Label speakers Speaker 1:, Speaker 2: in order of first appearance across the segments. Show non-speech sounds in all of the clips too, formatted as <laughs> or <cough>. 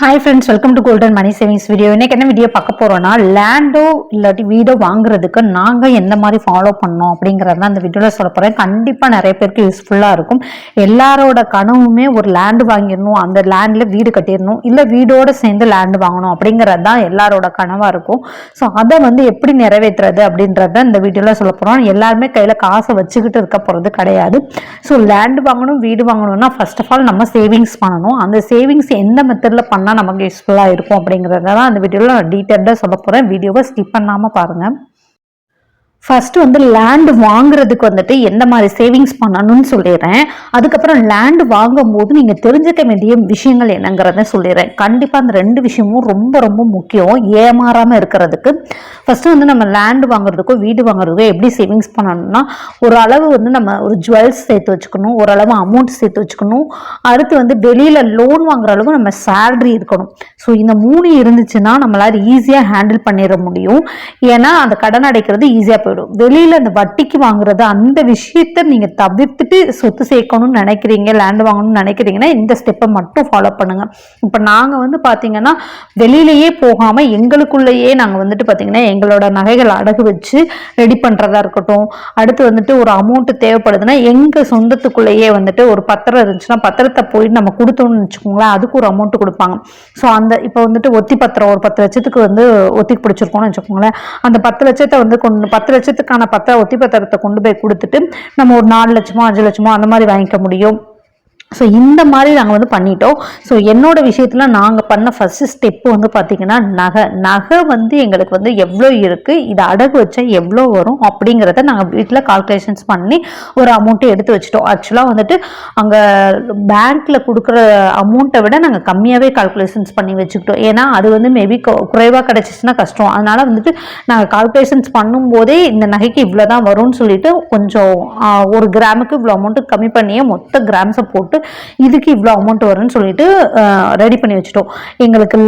Speaker 1: Hi friends welcome to golden money savings video இன்னைக்கு என்ன video பார்க்க போறோம்னா லேண்டோ இல்லாட்டி வீடோ வாங்குறதுக்கு நாங்கள் எந்த மாதிரி ஃபாலோ பண்ணோம் அப்படிங்கிறத அந்த வீடியோவில் சொல்ல போகிறேன் கண்டிப்பாக நிறைய பேருக்கு யூஸ்ஃபுல்லாக இருக்கும். எல்லாரோட கனவுமே ஒரு லேண்டு வாங்கிடணும் அந்த லேண்டில் வீடு கட்டிடணும் இல்லை வீடோடு சேர்ந்து லேண்டு வாங்கணும் அப்படிங்கிறது தான் எல்லாரோட கனவாக இருக்கும். ஸோ அதை வந்து எப்படி நிறைவேற்றுறது அப்படின்றத இந்த வீடியோவில் சொல்ல போகிறோம் எல்லாருமே கையில் காசை வச்சுக்கிட்டு இருக்க போகிறது கிடையாது. ஸோ லேண்டு வாங்கணும் வீடு வாங்கணும்னா ஃபர்ஸ்ட் ஆஃப் ஆல் நம்ம சேவிங்ஸ் பண்ணணும். அந்த சேவிங்ஸ் எந்த மெத்தடில் பண்ணால் நமக்கு யூஸ்ஃபுல்லாக இருக்கும் அப்படிங்கிறத தான் அந்த வீடியோவில் நான் டீட்டெயில்டாக சொல்ல போகிறேன் வீடியோவை ஸ்கிப் பண்ணாமல் பாருங்கள் ஃபஸ்ட்டு வந்து லேண்டு வாங்குறதுக்கு வந்துட்டு எந்த மாதிரி சேவிங்ஸ் பண்ணணும்னு சொல்லிடுறேன். அதுக்கப்புறம் லேண்டு வாங்கும் போது நீங்கள் தெரிஞ்சுக்க வேண்டிய விஷயங்கள் என்னங்கிறத சொல்லிடுறேன். கண்டிப்பாக அந்த ரெண்டு விஷயமும் ரொம்ப ரொம்ப முக்கியம். ஏமாறாமல் இருக்கிறதுக்கு. ஃபஸ்ட்டு வந்து நம்ம லேண்ட் வாங்குறதுக்கோ வீடு வாங்குறதுக்கோ எப்படி சேவிங்ஸ் பண்ணணும்னா ஒரு அளவு வந்து நம்ம ஒரு ஜுவல்ஸ் சேர்த்து வச்சுக்கணும். ஓரளவு அமௌண்ட் சேர்த்து வச்சுக்கணும். அடுத்து வந்து வெளியில் லோன் வாங்குற அளவு நம்ம சேல்ரி இருக்கணும். ஸோ இந்த மூணு இருந்துச்சுன்னா நம்மளால ஈஸியாக ஹேண்டில் பண்ணிட முடியும். ஏன்னா அந்த கடன் அடைக்கிறது ஈஸியாக போயிடும். வெளியில் அந்த வட்டிக்கு வாங்குறது அந்த விஷயத்த நீங்கள் தவிர்த்துட்டு சொத்து சேர்க்கணும்னு நினைக்கிறீங்க லேண்ட் வாங்கணும்னு நினைக்கிறீங்கன்னா இந்த ஸ்டெப்பை மட்டும் ஃபாலோ பண்ணுங்க. இப்போ நாங்கள் வந்து பார்த்தீங்கன்னா வெளியிலேயே போகாமல் எங்களுக்குள்ளேயே நாங்கள் வந்துட்டு பார்த்தீங்கன்னா எங்களோட நகைகள் அடகு வச்சு ரெடி பண்ணுறதா இருக்கட்டும். அடுத்து வந்துட்டு ஒரு அமௌண்ட் தேவைப்படுதுன்னா எங்கள் சொந்தத்துக்குள்ளேயே வந்துட்டு ஒரு பத்திரம் இருந்துச்சுன்னா பத்திரத்தை போய் நம்ம கொடுத்தோம்னு வச்சுக்கோங்களேன் அதுக்கு ஒரு அமௌண்ட் கொடுப்பாங்க. ஸோ அந்த இப்போ வந்துட்டு ஒத்தி பத்திரம் ஒரு பத்து லட்சத்துக்கு வந்து ஒத்தி பிடிச்சிருக்கோம்னு வச்சுக்கோங்களேன். அந்த பத்து லட்சத்தை வந்து கொண்டு பத்து லட்சத்துக்கான பத்திர ஒத்தி பத்திரத்தை கொண்டு போய் கொடுத்துட்டு நம்ம ஒரு நாலு லட்சமோ அஞ்சு லட்சமோ அந்த மாதிரி வாங்கிக்க முடியும். ஸோ இந்த மாதிரி நாங்கள் வந்து பண்ணிட்டோம். ஸோ என்னோட விஷயத்தில் நாங்கள் பண்ண ஃபஸ்ட்டு ஸ்டெப்பு வந்து பார்த்திங்கன்னா நகை. நகை வந்து எங்களுக்கு வந்து எவ்வளோ இருக்குது இதை அடகு வச்சா எவ்வளோ வரும் அப்படிங்கிறத நாங்கள் வீட்டில் கால்குலேஷன்ஸ் பண்ணி ஒரு அமௌண்ட்டை எடுத்து வச்சிட்டோம். ஆக்சுவலாக வந்துட்டு அங்கே பேங்க்கில் கொடுக்குற அமௌண்ட்டை விட நாங்கள் கம்மியாகவே கால்குலேஷன்ஸ் பண்ணி வச்சுக்கிட்டோம். ஏன்னா அது வந்து மேபி குறைவாக கிடச்சிச்சின்னா கஷ்டம். அதனால் வந்துட்டு நாங்கள் கால்குலேஷன்ஸ் பண்ணும்போதே இந்த நகைக்கு இவ்வளோ தான் வரும்னு சொல்லிட்டு கொஞ்சம் ஒரு கிராமுக்கு இவ்வளோ அமௌண்ட்டு கம்மி பண்ணியே மொத்த கிராம்ஸை போட்டு இதுக்கு இவ்வளோ அமௌண்ட் வரும்னு சொல்லிட்டு ரெடி பண்ணி வச்சுட்டோம். எங்களுக்கு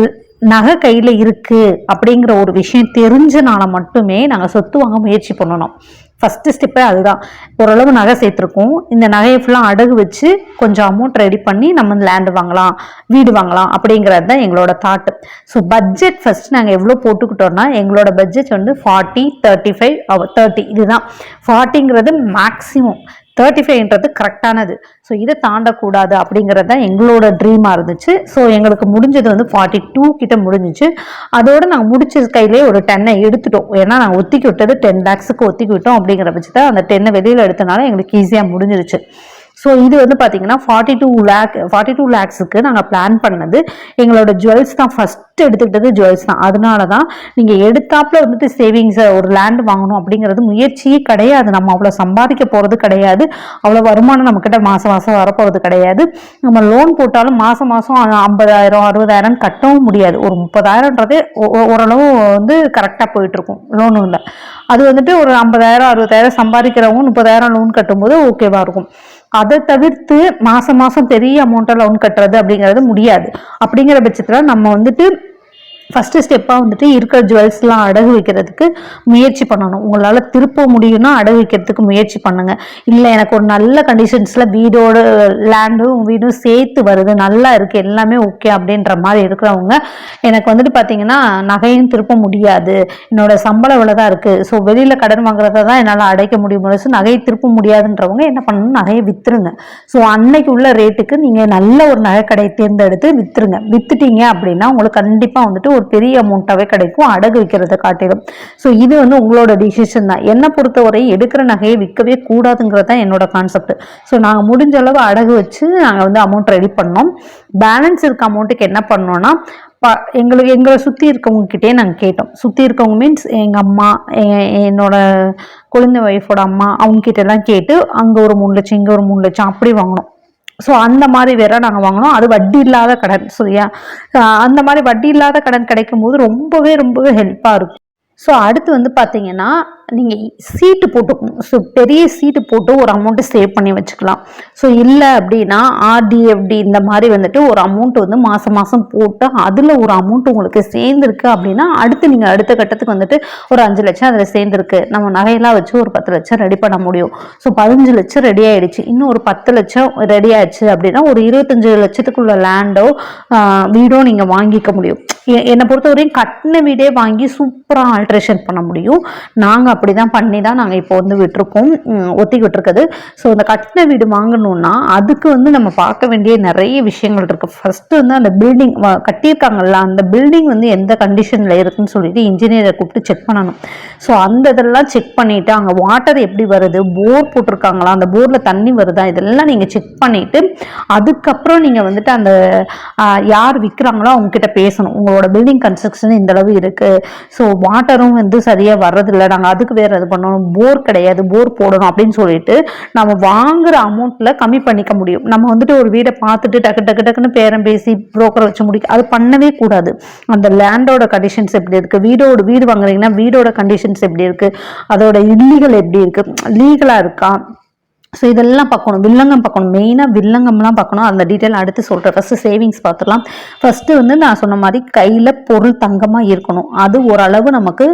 Speaker 1: நகை கையில் இருக்குது அப்படிங்கிற ஒரு விஷயம் தெரிஞ்சனால மட்டுமே நாங்கள் சொத்து வாங்க முயற்சி பண்ணணும். ஃபஸ்ட்டு ஸ்டெப்பே அதுதான். ஓரளவு நகை சேர்த்துருக்கோம். இந்த நகையை ஃபுல்லாக அடகு வச்சு கொஞ்சம் அமௌண்ட் ரெடி பண்ணி நம்ம லேண்டு வாங்கலாம் வீடு வாங்கலாம் அப்படிங்கிறது தான் எங்களோட தாட்டு ஸோ பட்ஜெட் ஃபஸ்ட் நாங்கள் எவ்வளோ போட்டுக்கிட்டோம்னா எங்களோட பட்ஜெட் வந்து ஃபார்ட்டி தேர்ட்டி ஃபைவ் தேர்ட்டி இதுதான். ஃபார்ட்டிங்கிறது மேக்ஸிமம் தேர்ட்டி ஃபைவ்ன்றது கரெக்டானது ஸோ இதை தாண்டக்கூடாது அப்படிங்கிறது தான் எங்களோட ட்ரீமாக இருந்துச்சு. ஸோ எங்களுக்கு முடிஞ்சது வந்து ஃபார்ட்டி டூ கிட்ட முடிஞ்சிச்சு. அதோடு நாங்கள் முடிச்ச கையிலே ஒரு டென்னை எடுத்துட்டோம். ஏன்னா நாங்கள் ஒத்திக்கி விட்டது டென் லேக்ஸுக்கு ஒத்திக்கி விட்டோம் அப்படிங்கிற பட்சத்தை அந்த டென்னை வெளியில் எடுத்தனால எங்களுக்கு ஈஸியாக முடிஞ்சிருச்சு. ஸோ இது வந்து பார்த்தீங்கன்னா forty two lakh forty two லேக்ஸுக்கு நாங்கள் பிளான் பண்ணது. எங்களோட ஜுவல்ஸ் தான் ஃபஸ்ட்டு எடுத்துக்கிட்டது ஜுவல்ஸ் தான். அதனால தான் நீங்கள் எடுத்தாப்புல வந்துட்டு சேவிங்ஸை ஒரு லேண்ட் வாங்கணும் அப்படிங்கிறது முயற்சியே கிடையாது. நம்ம அவ்வளோ சம்பாதிக்க போகிறது கிடையாது. அவ்வளோ வருமானம் நம்மக்கிட்ட மாதம் மாதம் வரப்போகிறது கிடையாது. நம்ம லோன் போட்டாலும் மாதம் மாதம் ஐம்பதாயிரம் அறுபதாயிரம் கட்டவும் முடியாது. ஒரு முப்பதாயிரன்றதே ஓரளவு வந்து கரெக்டாக போயிட்டுருக்கும். லோனும் இல்லை. அது வந்துட்டு ஒரு ஐம்பதாயிரம் அறுபதாயிரம் சம்பாதிக்கிறவங்க முப்பதாயிரம் லோன் கட்டும்போது ஓகேவாக இருக்கும். அதை தவிர்த்து மாதம் மாதம் பெரிய அமௌண்ட்டை லோன் கட்டுறது அப்படிங்கிறது முடியாது. அப்படிங்கிற பட்சத்தில் நம்ம வந்துட்டு ஃபஸ்ட்டு ஸ்டெப்பாக வந்துட்டு இருக்கிற ஜுவல்ஸ்லாம் அடகு வைக்கிறதுக்கு முயற்சி பண்ணணும். உங்களால் திருப்ப முடியும்னா அடகு வைக்கிறதுக்கு முயற்சி பண்ணுங்கள் இல்லை எனக்கு ஒரு நல்ல கண்டிஷன்ஸில் வீடோட லேண்டும் வீடும் சேர்த்து வருது. நல்லா இருக்குது எல்லாமே ஓகே அப்படின்ற மாதிரி இருக்கிறவங்க எனக்கு வந்துட்டு பார்த்தீங்கன்னா நகையும் திருப்ப முடியாது. என்னோட சம்பளம் இவ்வளோ தான் இருக்குது ஸோ வெளியில் கடன் வாங்குறத தான் என்னால் அடைக்க முடியும். ஸோ நகையை திருப்ப முடியாதுன்றவங்க என்ன பண்ணணும் நகையை விற்றுருங்க ஸோ அன்னைக்கு உள்ள ரேட்டுக்கு நீங்கள் நல்ல ஒரு நகை கடையை தேர்ந்தெடுத்து விற்றுருங்க விற்றுட்டீங்க அப்படின்னா உங்களுக்கு கண்டிப்பாக வந்துட்டு ஒரு பெரிய அமௌண்ட்டாகவே கிடைக்கும். அடகு விற்கிறத காட்டிடும் ஸோ இது வந்து உங்களோட டிசிஷன் தான். என்னை பொறுத்தவரை எடுக்கிற நகையை விற்கவே கூடாதுங்கிறது தான் என்னோட கான்செப்ட் ஸோ நாங்கள் முடிஞ்ச அளவு அடகு வச்சு நாங்கள் வந்து அமௌண்ட் ரெடி பண்ணோம். பேலன்ஸ் இருக்க அமௌண்ட்டுக்கு என்ன பண்ணோம்னா ப எங்களுக்கு எங்களை சுற்றி இருக்கவங்கக்கிட்டே நாங்கள் கேட்டோம். சுற்றி இருக்கவங்க மீன்ஸ் எங்கள் அம்மா என்னோட குழந்தை ஒய்ஃபோட அம்மா அவங்கக்கிட்ட எல்லாம் கேட்டு அங்கே ஒரு மூணு லட்சம் இங்கே ஒரு மூணு லட்சம் அப்படி வாங்கினோம். ஸோ அந்த மாதிரி வேற நாங்கள் வாங்கினோம். அது வட்டி இல்லாத கடன் சரியா? அந்த மாதிரி வட்டி இல்லாத கடன் கிடைக்கும் போது ரொம்பவே ரொம்பவே ஹெல்ப்பாக இருக்கும். ஸோ அடுத்து வந்து பார்த்தீங்கன்னா நீங்கள் சீட்டு போட்டு ஸோ பெரிய சீட்டு போட்டு ஒரு அமௌண்ட்டு சேவ் பண்ணி வச்சுக்கலாம். ஸோ இல்லை அப்படின்னா ஆர்டிஎஃப்டி இந்த மாதிரி வந்துட்டு ஒரு அமௌண்ட் வந்து மாதம் மாதம் போட்டு அதில் ஒரு அமௌண்ட் உங்களுக்கு சேர்ந்துருக்கு அப்படின்னா அடுத்து நீங்கள் அடுத்த கட்டத்துக்கு வந்துட்டு ஒரு அஞ்சு லட்சம் அதில் சேர்ந்துருக்கு. நம்ம நகையெல்லாம் வச்சு ஒரு பத்து லட்சம் ரெடி பண்ண முடியும். ஸோ பதினஞ்சு லட்சம் ரெடி ஆகிடுச்சு இன்னும் ஒரு பத்து லட்சம் ரெடி ஆயிடுச்சு அப்படின்னா ஒரு இருபத்தஞ்சு லட்சத்துக்குள்ள லேண்டோ வீடோ நீங்கள் வாங்கிக்க முடியும். எ- என்னை பொறுத்தவரையும் கட்டின வீடே வாங்கி சூப்பராக ஆல்ட்ரேஷன் பண்ண முடியும். நாங்கள் அப்படி தான் பண்ணி தான் நாங்கள் இப்போ வந்து விட்டுருக்கோம். ஒத்தி விட்டுருக்குது ஸோ இந்த கட்டின வீடு வாங்கணும்னா அதுக்கு வந்து நம்ம பார்க்க வேண்டிய நிறைய விஷயங்கள் இருக்குது ஃபஸ்ட்டு வந்து அந்த பில்டிங் கட்டியிருக்காங்கல்ல அந்த பில்டிங் வந்து எந்த கண்டிஷனில் இருக்குன்னு சொல்லிட்டு இன்ஜினியரை கூப்பிட்டு செக் பண்ணணும். ஸோ அந்த இதெல்லாம் செக் பண்ணிவிட்டு அங்கே வாட்டர் எப்படி வருது போர் போட்டிருக்காங்களா அந்த போரில் தண்ணி வருதா இதெல்லாம் நீங்கள் செக் பண்ணிவிட்டு அதுக்கப்புறம் நீங்கள் வந்துட்டு அந்த யார் விற்கிறாங்களோ அவங்கக்கிட்ட பேசணும். உங்களோட பில்டிங் கன்ஸ்ட்ரக்ஷன் இந்தளவு இருக்குது ஸோ வாட்டரும் வந்து சரியாக வர்றதில்லை. நாங்கள் அதுக்கு வேறு இது பண்ணணும் போர் கிடையாது போர் போடணும் அப்படின்னு சொல்லிட்டு நம்ம வாங்குற அமௌண்ட்டில் கம்மி பண்ணிக்க முடியும். நம்ம வந்துட்டு ஒரு வீடை பார்த்துட்டு டக்கு டக்கு டக்குன்னு பேரம் பேசி புரோக்கரை வச்சு முடிக்க அது பண்ணவே கூடாது. அந்த லேண்டோட கண்டிஷன்ஸ் எப்படி இருக்குது வீடோட வீடு வாங்குறீங்கன்னா வீடோட கண்டிஷன்ஸ் எப்படி இருக்குது அதோட இல்லீகல் எப்படி இருக்குது லீகலாக இருக்கா? ஸோ இதெல்லாம் பார்க்கணும். வில்லங்கம் பார்க்கணும். மெயினாக வில்லங்கம்லாம் பார்க்கணும். அந்த டீட்டெயில் அடுத்து சொல்கிறேன் ஃபஸ்ட்டு சேவிங்ஸ் பார்த்துடலாம். ஃபஸ்ட்டு வந்து நான் சொன்ன மாதிரி கையில் பொருள் தங்கமாக இருக்கணும். அது ஓரளவு நமக்கு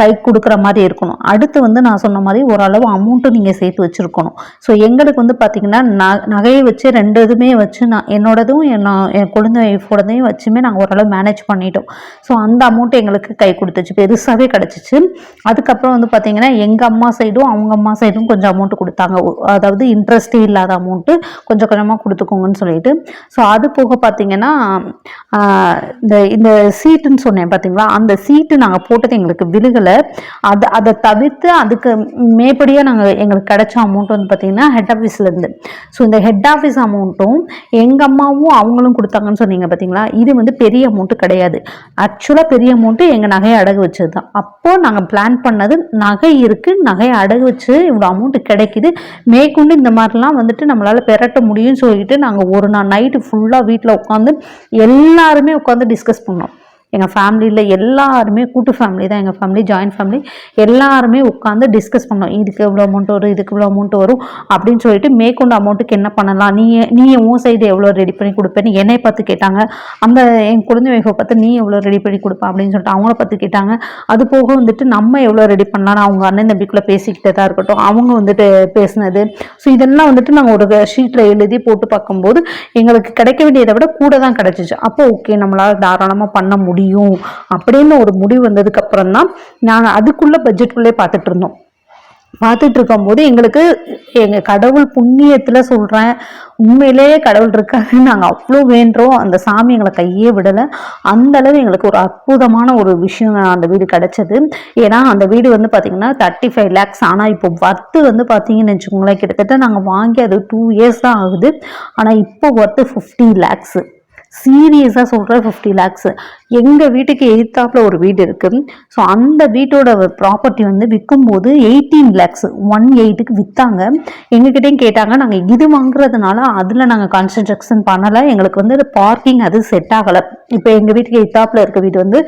Speaker 1: கை கொடுக்குற மாதிரி இருக்கணும். அடுத்து வந்து நான் சொன்ன மாதிரி ஓரளவு அமௌண்ட்டும் நீங்கள் சேர்த்து வச்சுருக்கணும். ஸோ எங்களுக்கு வந்து பார்த்திங்கன்னா ந நகையை வச்சு ரெண்டு இதுவுமே வச்சு நான் என்னோடதும் என்ன என் குழந்தை ஒய்ஃபோடதையும் வச்சுமே நாங்கள் ஓரளவு மேனேஜ் பண்ணிட்டோம். ஸோ அந்த அமௌண்ட் எங்களுக்கு கை கொடுத்துச்சு. பெருசாகவே கிடச்சிச்சு. அதுக்கப்புறம் வந்து பார்த்திங்கன்னா எங்கள் அம்மா சைடும் அவங்க அம்மா சைடும் கொஞ்சம் அமௌண்ட் கொடுத்தாங்க. அதாவது இன்ட்ரெஸ்டே இல்லாத அமௌண்ட்டு கொஞ்சம் கொஞ்சமாக கொடுத்துக்கோங்கன்னு சொல்லிட்டு. ஸோ அது போக பார்த்தீங்கன்னா இந்த இந்த சீட்டுன்னு சொன்னேன் பார்த்தீங்களா அந்த சீட்டு நாங்கள் போட்டது எங்களுக்கு விழுகலை. அது அதை தவிர்த்து அதுக்கு மேற்படியாக நாங்கள் எங்களுக்கு கிடைச்ச அமௌண்ட் வந்து பார்த்தீங்கன்னா ஹெட் ஆஃபீஸ்லேருந்து ஸோ இந்த ஹெட் ஆஃபீஸ் அமௌண்ட்டும் எங்கள் அம்மாவும் அவங்களும் கொடுத்தாங்கன்னு சொன்னீங்க பார்த்தீங்களா இது வந்து பெரிய அமௌண்ட்டு கிடையாது. ஆக்சுவலாக பெரிய அமௌண்ட்டு எங்கள் நகையை அடகு வச்சது தான் அப்போது நாங்கள் பிளான் பண்ணது நகை இருக்குது நகையை அடகு வச்சு இவ்வளோ அமௌண்ட்டு கிடைக்குது. மேற்கொண்டு இந்த மாதிரிலாம் வந்துட்டு நம்மளால் பெரட்ட முடியும்னு சொல்லிட்டு நாங்கள் ஒரு நாள் நைட்டு ஃபுல்லாக வீட்டில் உட்காந்து எல்லாருமே உட்காந்து டிஸ்கஸ் பண்ணோம். எங்கள் ஃபேமிலியில் எல்லாருமே கூட்டு ஃபேமிலி தான். எங்கள் ஃபேமிலி ஜாயின்ட் ஃபேமிலி எல்லாருமே உட்காந்து டிஸ்கஸ் பண்ணோம் இதுக்கு எவ்வளோ அமௌண்ட் வரும் இதுக்கு இவ்வளோ அமௌண்ட் வரும் அப்படின்னு சொல்லிட்டு மேற்கொண்டு அமௌண்ட்டுக்கு என்ன பண்ணலாம்? நீ நீ உன் சைடு எவ்வளோ ரெடி பண்ணி கொடுப்பேன்னு என்னை பார்த்து கேட்டாங்க. அந்த என் குழந்தை வைஃபை பார்த்து நீ எவ்வளோ ரெடி பண்ணி கொடுப்ப? அப்படின்னு சொல்லிட்டு அவங்கள பார்த்து கேட்டாங்க. அது போக வந்துட்டு நம்ம எவ்வளோ ரெடி பண்ணலாம்னு அவங்க அண்ணன் தம்பிக்குள்ளே பேசிக்கிட்டே தான் இருக்கட்டும். அவங்க வந்துட்டு பேசினது. ஸோ இதெல்லாம் வந்துட்டு நாங்கள் ஒரு ஷீட்டில் எழுதி போட்டு பார்க்கும்போது எங்களுக்கு கிடைக்க வேண்டியதை விட கூட தான் கிடச்சிச்சு. அப்போ ஓகே நம்மளால் தாராளமாக பண்ண முடியும். அப்படின்னு ஒரு முடிவு வந்ததுக்கு அப்புறம் தான் நாங்கள் அதுக்குள்ளே பட்ஜெட்டுக்குள்ளே பார்த்துட்டு இருந்தோம். பார்த்துட்டு இருக்கும்போது எங்களுக்கு எங்கள் கடவுள் புண்ணியத்தில் சொல்கிறேன் உண்மையிலேயே கடவுள் இருக்காரு. நாங்கள் அவ்வளோ வேண்டோம் அந்த சாமி எங்களை கையே விடலை. அந்த அளவு எங்களுக்கு ஒரு அற்புதமான ஒரு விஷயம் அந்த வீடு கிடைச்சது. ஏன்னா அந்த வீடு வந்து பார்த்திங்கன்னா தேர்ட்டி ஃபைவ் லேக்ஸ் ஆனால் இப்போ ஒர்த்து வந்து பார்த்தீங்கன்னு வச்சுக்கோங்களேன் கிட்டத்தட்ட நாங்கள் வாங்கி அது டூ இயர்ஸ் தான் ஆகுது. ஆனால் இப்போ ஒர்த்து ஃபிஃப்டி லேக்ஸு சீரியஸாக சொல்கிறேன் ஃபிஃப்டி லேக்ஸு எங்கள் வீட்டுக்கு எதிர்த்தாப்புல ஒரு வீடு இருக்குது ஸோ அந்த வீட்டோட ப்ராப்பர்ட்டி வந்து விற்கும் போது எயிட்டீன் லேக்ஸ் ஒன் எயிட்டுக்கு விற்றாங்க எங்ககிட்டயும் கேட்டாங்க. நாங்கள் இது வாங்குறதுனால அதில் நாங்கள் கான்சன்ட்ரேஷன் பண்ணலை. எங்களுக்கு வந்து பார்க்கிங் அது செட் ஆகலை. இப்போ எங்கள் வீட்டுக்கு எதிர்த்தாப்புல இருக்க வீடு வந்து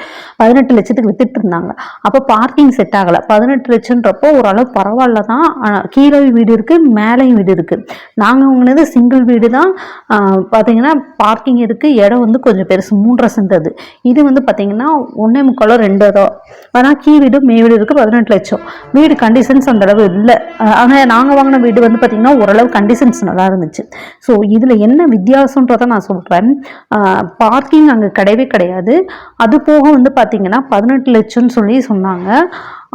Speaker 1: பதினெட்டு லட்சத்துக்கு வித்துட்டு இருந்தாங்க. அப்போ பார்க்கிங் செட் ஆகலை. பதினெட்டு லட்சம்ன்றப்போ ஓரளவு பரவாயில்ல தான். ஆனால் கீழே வீடு இருக்குது மேலேயும் வீடு இருக்குது நாங்கள் வாங்கினது சிங்கிள் வீடு தான் பார்த்தீங்கன்னா பார்க்கிங் இருக்குது இடம் வந்து கொஞ்சம் பெருசு மூன்றரை சென்ட் அது. இது வந்து பார்த்தீங்கன்னா ஒன்றே முக்காலோ ரெண்டு ரூபா ஆனால் கீ வீடு மே வீடு இருக்குது பதினெட்டு லட்சம். வீடு கண்டிஷன்ஸ் அந்த அளவு இல்லை. ஆனால் நாங்கள் வாங்கின வீடு வந்து பார்த்தீங்கன்னா ஓரளவு கண்டிஷன்ஸ் நல்லா இருந்துச்சு. ஸோ இதில் என்ன வித்தியாசன்றதை நான் சொல்கிறேன் பார்க்கிங் அங்கே கிடையவே கிடையாது. அது போக வந்து பார்த்தீங்கன்னா பதினெட்டு லட்சம்னு சொல்லி சொன்னாங்க.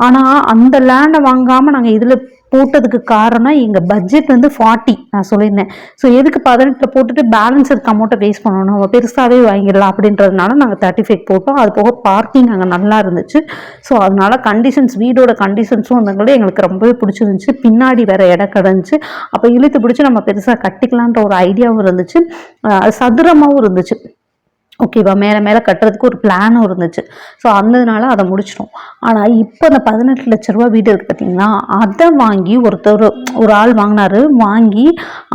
Speaker 1: ஆனால் அந்த லேண்டை வாங்காமல் நாங்கள் இதில் போட்டதுக்கு காரணம் எங்கள் பட்ஜெட் வந்து ஃபார்ட்டி நான் சொல்லியிருந்தேன். ஸோ எதுக்கு பதினெட்டில் போட்டுட்டு பேலன்ஸ் இருக்க அமௌண்ட்டை வேஸ்ட் பண்ணணும்? நம்ம பெருசாகவே வாங்கிடலாம் அப்படின்றதுனால நாங்கள் தேர்ட்டி ஃபைவ் போட்டோம். அது போக பார்க்கிங் அங்கே நல்லா இருந்துச்சு. ஸோ அதனால கண்டிஷன்ஸ் வீடோட கண்டிஷன்ஸும் வந்தவங்களே எங்களுக்கு ரொம்பவே பிடிச்சிருந்துச்சு. பின்னாடி வேற இடம் கிடந்துச்சு. அப்போ இழுத்து பிடிச்சி நம்ம பெருசாக கட்டிக்கலான்ற ஒரு ஐடியாவும் இருந்துச்சு. சதுரமாகவும் இருந்துச்சு. ஓகேவா மேலே மேலே கட்டுறதுக்கு ஒரு பிளானும் இருந்துச்சு. ஸோ அந்ததுனால அதை முடிச்சிடும் ஆனால் இப்போ அந்த பதினெட்டு லட்ச ரூபா வீடு இருக்குது பார்த்தீங்களா அதை வாங்கி ஒருத்தர் ஒரு ஆள் வாங்கினாரு. வாங்கி